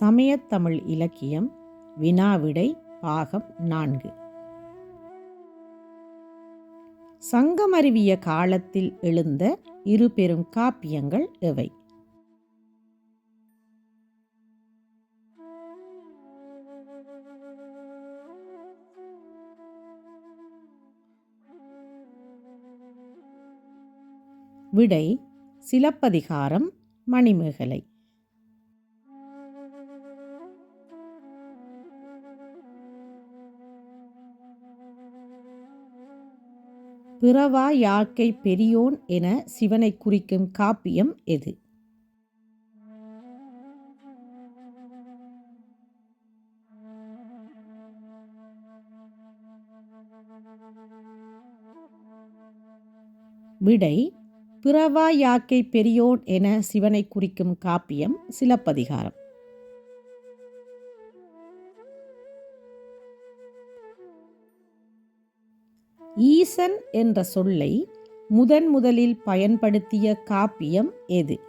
சமயத்தமிழ் இலக்கியம் வினாவிடை பாகம் நான்கு. சங்கமருவிய காலத்தில் எழுந்த இரு பெரும் காப்பியங்கள் எவை விடை சிலப்பதிகாரம் மணிமேகலை. பிறவா யாக்கை பெரியோன் என சிவனை குறிக்கும் காப்பியம் எது? விடை பிறவா யாக்கை பெரியோன் என சிவனை குறிக்கும் காப்பியம் சிலப்பதிகாரம். ஈசன் என்ற சொல்லை முதன் முதலில் பயன்படுத்திய காப்பியம் எது?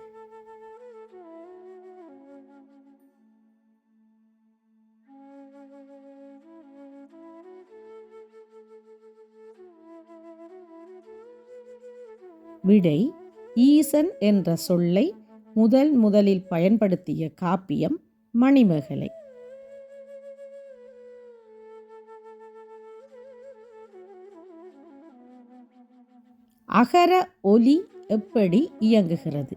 விடை ஈசன் என்ற சொல்லை முதல் முதலில் பயன்படுத்திய காப்பியம் மணிமேகலை. அகர ஒலி எப்படி இயங்குகிறது?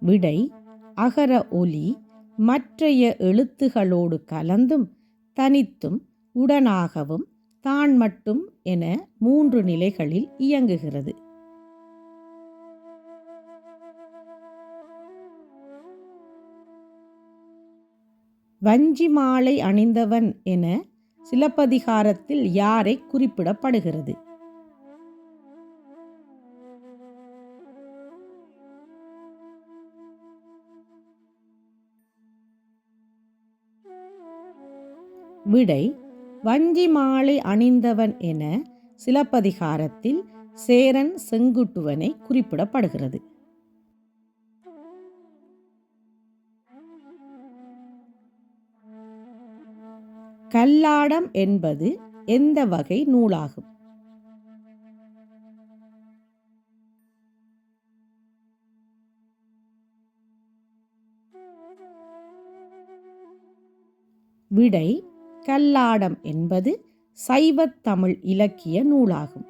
விடை அகர ஒலி மற்றைய எழுத்துகளோடு கலந்தும் தனித்தும் உடனாகவும் தான் மட்டும் என மூன்று நிலைகளில் இயங்குகிறது. வஞ்சி மாலை அணிந்தவன் என சிலப்பதிகாரத்தில் யாரை குறிப்பிடப்படுகிறது? விடை வஞ்சி மாலை அணிந்தவன் என சிலப்பதிகாரத்தில் சேரன் செங்குட்டுவனை குறிப்பிடப்படுகிறது. கல்லாடம் என்பது எந்த வகை நூலாகும்? விடை கல்லாடம் என்பது சைவத்தமிழ் இலக்கிய நூலாகும்.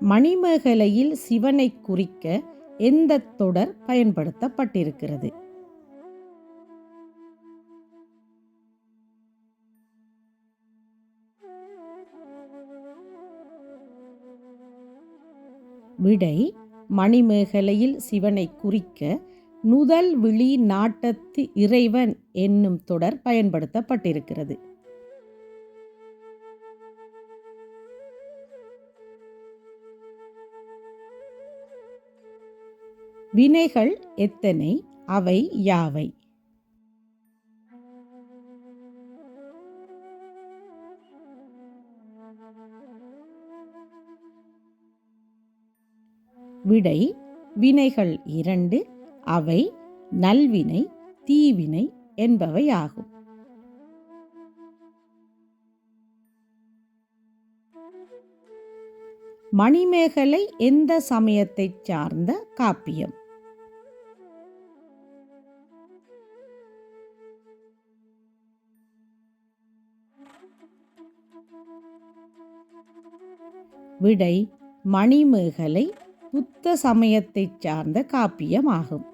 மணிமேகலையில் சிவனை குறிக்க எந்த தொடர் பயன்படுத்தப்பட்டிருக்கிறது? விடை மணிமேகலையில் சிவனை குறிக்க நுதல் விழி நாட்டத்து இறைவன் என்னும் தொடர் பயன்படுத்தப்பட்டிருக்கிறது. வினைகள் எத்தனை? அவை யாவை? விடை வினைகள் இரண்டு அவை நல்வினை தீவினை என்பவை ஆகும் மணிமேகலை எந்த சமயத்தைச் சார்ந்த காப்பியம்? விடை மணிமேகலை புத்த சமயத்தைச் சார்ந்த காப்பியமாகும்.